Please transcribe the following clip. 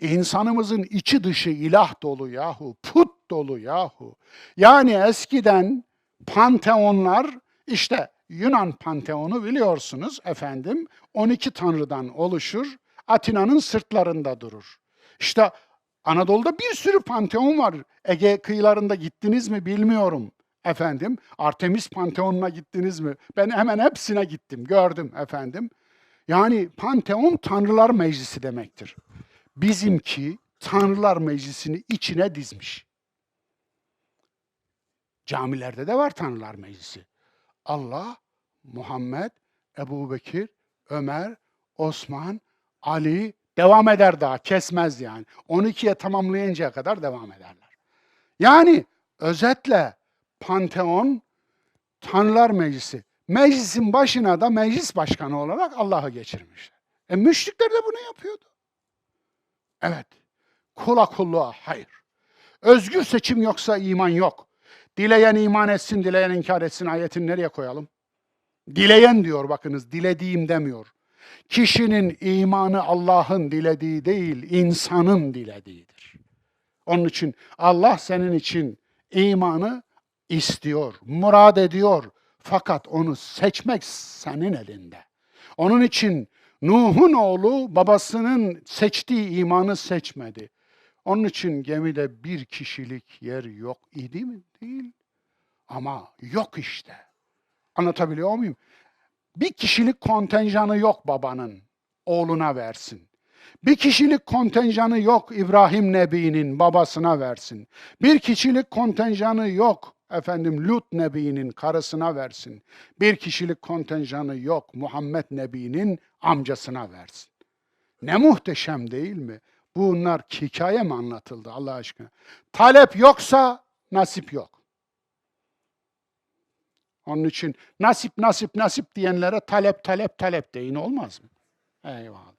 İnsanımızın içi dışı ilah dolu yahu, put dolu yahu. Yani eskiden panteonlar işte Yunan panteonu biliyorsunuz efendim 12 tanrıdan oluşur. Atina'nın sırtlarında durur. İşte Anadolu'da bir sürü panteon var. Ege kıyılarında gittiniz mi bilmiyorum efendim. Artemis Panteonu'na gittiniz mi? Ben hemen hepsine gittim, gördüm efendim. Yani Panteon Tanrılar Meclisi demektir. Bizimki Tanrılar Meclisi'ni içine dizmiş. Camilerde de var Tanrılar Meclisi. Allah, Muhammed, Ebu Bekir, Ömer, Osman, Ali devam eder daha kesmez yani. 12'ye tamamlayıncaya kadar devam ederler. Yani özetle Panteon Tanrılar Meclisi. Meclisin başına da meclis başkanı olarak Allah'ı geçirmişler. E müşrikler de bunu yapıyordu. Evet. Kula kulluğa hayır. Özgür seçim yoksa iman yok. Dileyen iman etsin, dileyen inkar etsin ayetini nereye koyalım? Dileyen diyor bakınız, dilediğim demiyor. Kişinin imanı Allah'ın dilediği değil, insanın dilediğidir. Onun için Allah senin için imanı istiyor, murad ediyor. Fakat onu seçmek senin elinde. Onun için Nuh'un oğlu babasının seçtiği imanı seçmedi. Onun için gemide bir kişilik yer yok idi mi? Değil. Ama yok işte. Anlatabiliyor muyum? Bir kişilik kontenjanı yok babanın oğluna versin. Bir kişilik kontenjanı yok İbrahim Nebi'nin babasına versin. Bir kişilik kontenjanı yok efendim Lut Nebi'nin karısına versin. Bir kişilik kontenjanı yok Muhammed Nebi'nin amcasına versin. Ne muhteşem değil mi? Bunlar hikaye mi anlatıldı Allah aşkına? Talep yoksa nasip yok. Onun için nasip nasip nasip diyenlere talep talep talep deyin olmaz mı? Eyvallah.